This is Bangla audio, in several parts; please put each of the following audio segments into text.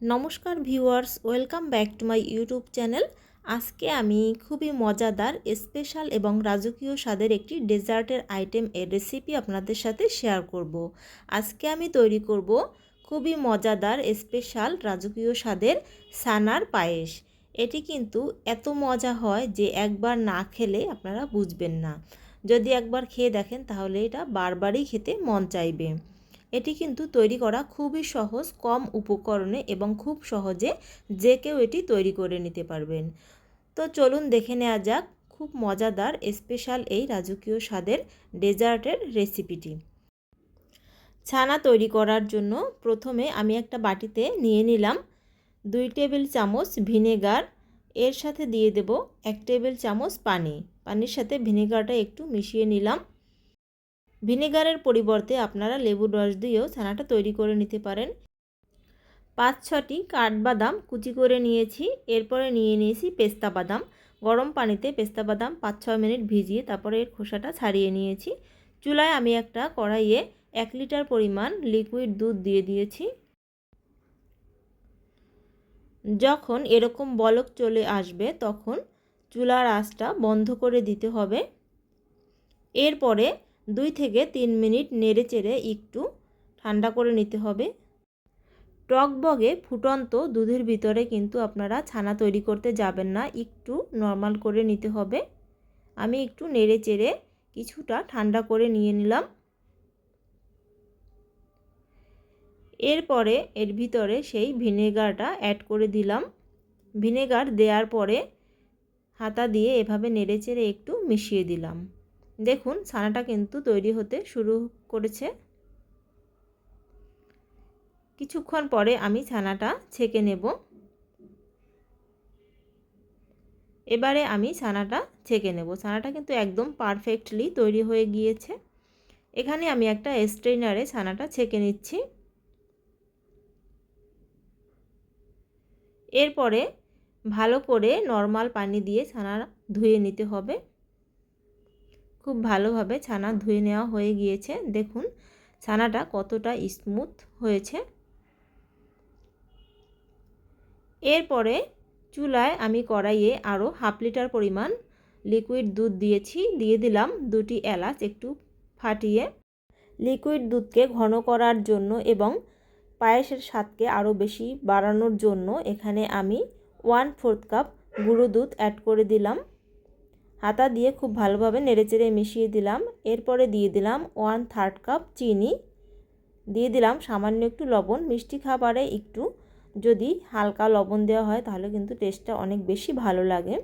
নমস্কার viewers, welcome back to my YouTube channel. আজকে আমি খুবই মজাদার, স্পেশাল এবং রাজকীয় স্বাদের একটি ডেজার্টের আইটেম এর রেসিপি আপনাদের সাথে শেয়ার করব। আজকে আমি তৈরি করব খুবই মজাদার, স্পেশাল, রাজকীয় স্বাদের সানার পায়েস। এটি কিন্তু এত মজা হয় যে একবার না খেলে আপনারা বুঝবেন না। যদি একবার খেয়ে দেখেন তাহলে এটা বারবারই খেতে মন চাইবে। এটি কিন্তু তৈরি করা খুবই সহজ, কম উপকরণে এবং খুব সহজে যে কেউ এটি তৈরি করে নিতে পারবেন। তো চলুন দেখে নেওয়া যাক খুব মজাদার, স্পেশাল এই রাজকীয় স্বাদের ডেজার্টের রেসিপিটি। ছানা তৈরি করার জন্য প্রথমে আমি একটা বাটিতে নিয়ে নিলাম দুই টেবিল চামচ ভিনেগার, এর সাথে দিয়ে দেব এক টেবিল চামচ পানি। পানির সাথে ভিনেগারটা একটু মিশিয়ে নিলাম। ভিনেগারের পরিবর্তে আপনারা লেবুর রস দিয়েও ছানাটা তৈরি করে নিতে পারেন। পাঁচ ছটি কাঠবাদাম কুচি করে নিয়েছি, এরপরে নিয়ে নিয়েছি পেস্তা বাদাম। গরম পানিতে পেস্তা বাদাম পাঁচ ছয় মিনিট ভিজিয়ে তারপরে এর খোসাটা ছাড়িয়ে নিয়েছি। চুলায় আমি একটা কড়াইয়ে এক লিটার পরিমাণ লিকুইড দুধ দিয়ে দিয়েছি। যখন এরকম বলক চলে আসবে তখন চুলার আঁচটা বন্ধ করে দিতে হবে। এরপরে দুই থেকে তিন মিনিট নেড়ে চেড়ে একটু ঠান্ডা করে নিতে হবে। টকবগে ফুটন্ত দুধের ভিতরে কিন্তু আপনারা ছানা তৈরি করতে যাবেন না, একটু নর্মাল করে নিতে হবে। আমি একটু নেড়ে চেড়ে কিছুটা ঠান্ডা করে নিয়ে নিলাম। এরপরে এর ভিতরে সেই ভিনেগারটা অ্যাড করে দিলাম। ভিনেগার দেওয়ার পরে হাতা দিয়ে এভাবে নেড়ে চেড়ে একটু মিশিয়ে দিলাম। দেখুন, ছানাটা কিন্তু তৈরি হতে শুরু করেছে। কিছুক্ষণ পরে আমি ছানাটা ছেঁকে নেব। এবারে আমি ছানাটা ছেঁকে নেব। ছানাটা কিন্তু একদম পারফেক্টলি তৈরি হয়ে গিয়েছে। এখানে আমি একটা স্ট্রেনারে ছানাটা ছেঁকে নিচ্ছি। এরপরে ভালো করে নর্মাল পানি দিয়ে ছানা ধুয়ে নিতে হবে। খুব ভালোভাবে ছানা ধুয়ে নেওয়া হয়ে গিয়েছে। দেখুন, ছানাটা কতটা স্মুথ হয়েছে। এরপরে চুলায় আমি কড়াইয়ে আরও হাফ লিটার পরিমাণ লিকুইড দুধ দিয়েছি। দিয়ে দিলাম দুটি এলাচ একটু ফাটিয়ে। লিকুইড দুধকে ঘন করার জন্য এবং পায়েসের স্বাদকে আরও বেশি বাড়ানোর জন্য এখানে আমি ওয়ান ফোর্থ কাপ গুঁড়ো দুধ অ্যাড করে দিলাম। হাতা দিয়ে খুব ভালোভাবে নেড়েচেড়ে মিশিয়ে দিলাম। এরপরে দিয়ে দিলাম ওয়ান থার্ড কাপ চিনি। দিয়ে দিলাম সামান্য একটু লবণ। মিষ্টি খাবারে একটু যদি হালকা লবণ দেওয়া হয় তাহলে কিন্তু টেস্টটা অনেক বেশি ভালো লাগে।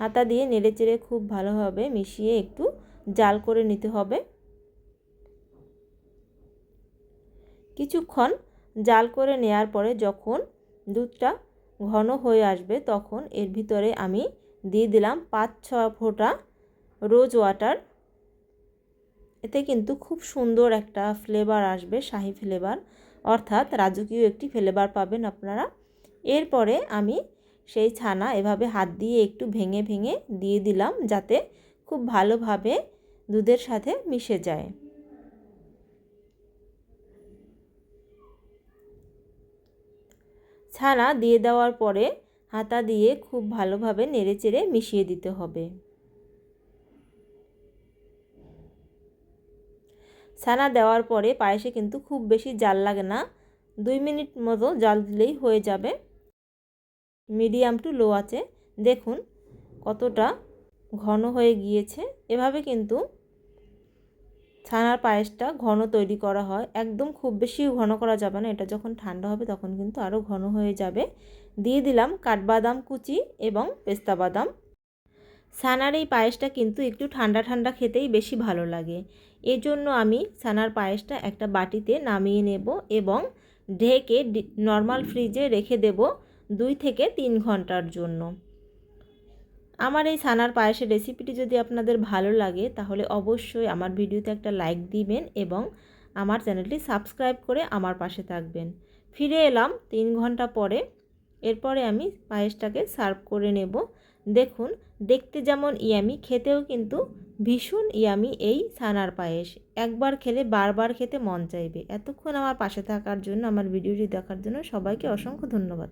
হাতা দিয়ে নেড়েচেড়ে খুব ভালোভাবে মিশিয়ে একটু জাল করে নিতে হবে। কিছুক্ষণ জাল করে নেয়ার পরে যখন দুধটা ঘন হয়ে আসবে তখন এর ভিতরে আমি দিয়ে দিলাম পাঁচ ছ ফোঁটা রোজ ওয়াটার। এতে কিন্তু খুব সুন্দর একটা ফ্লেভার আসবে, শাহি ফ্লেভার অর্থাৎ রাজকীয় একটি ফ্লেভার পাবেন আপনারা। এরপরে আমি সেই ছানা এভাবে হাত দিয়ে একটু ভেঙে ভেঙে দিয়ে দিলাম যাতে খুব ভালোভাবে দুধের সাথে মিশে যায়। ছানা দিয়ে দেওয়ার পরে হাতা দিয়ে খুব ভালোভাবে নেড়েচেড়ে মিশিয়ে দিতে হবে। ছানা দেওয়ার পরে পায়েসে কিন্তু খুব বেশি জাল লাগে না। দুই মিনিট মতো জাল দিলেই হয়ে যাবে। মিডিয়াম টু লো আছে। দেখুন কতটা ঘন হয়ে গিয়েছে। এভাবে কিন্তু ছানার পায়েসটা ঘন তৈরি করা হয়। একদম খুব বেশি ঘন করা যাবে না, এটা যখন ঠান্ডা হবে তখন কিন্তু আরও ঘন হয়ে যাবে। দিয়ে দিলাম কাঠবাদাম কুচি এবং পেস্তা বাদাম। ছানার এই পায়েসটা কিন্তু একটু ঠান্ডা ঠান্ডা খেতেই বেশি ভালো লাগে। এজন্য আমি ছানার পায়েসটা একটা বাটিতে নামিয়ে নেব এবং ঢেকে নর্মাল ফ্রিজে রেখে দেব দুই থেকে তিন ঘণ্টার জন্য। আমার এই ছানার পায়েসের রেসিপিটি যদি আপনাদের ভালো লাগে, তাহলে অবশ্যই আমার ভিডিওতে একটা লাইক দিবেন এবং আমার চ্যানেলটি সাবস্ক্রাইব করে আমার পাশে থাকবেন। ফিরে এলাম তিন ঘণ্টা পরে। এরপরে আমি পায়েসটাকে সার্ভ করে নেব। দেখুন, দেখতে যেমন ইয়ামি খেতেও কিন্তু ভীষণ ইয়ামি এই ছানার পায়েস। একবার খেলে বারবার খেতে মন চাইবে। এতক্ষণ আমার পাশে থাকার জন্য, আমার ভিডিওটি দেখার জন্য সবাইকে অসংখ্য ধন্যবাদ।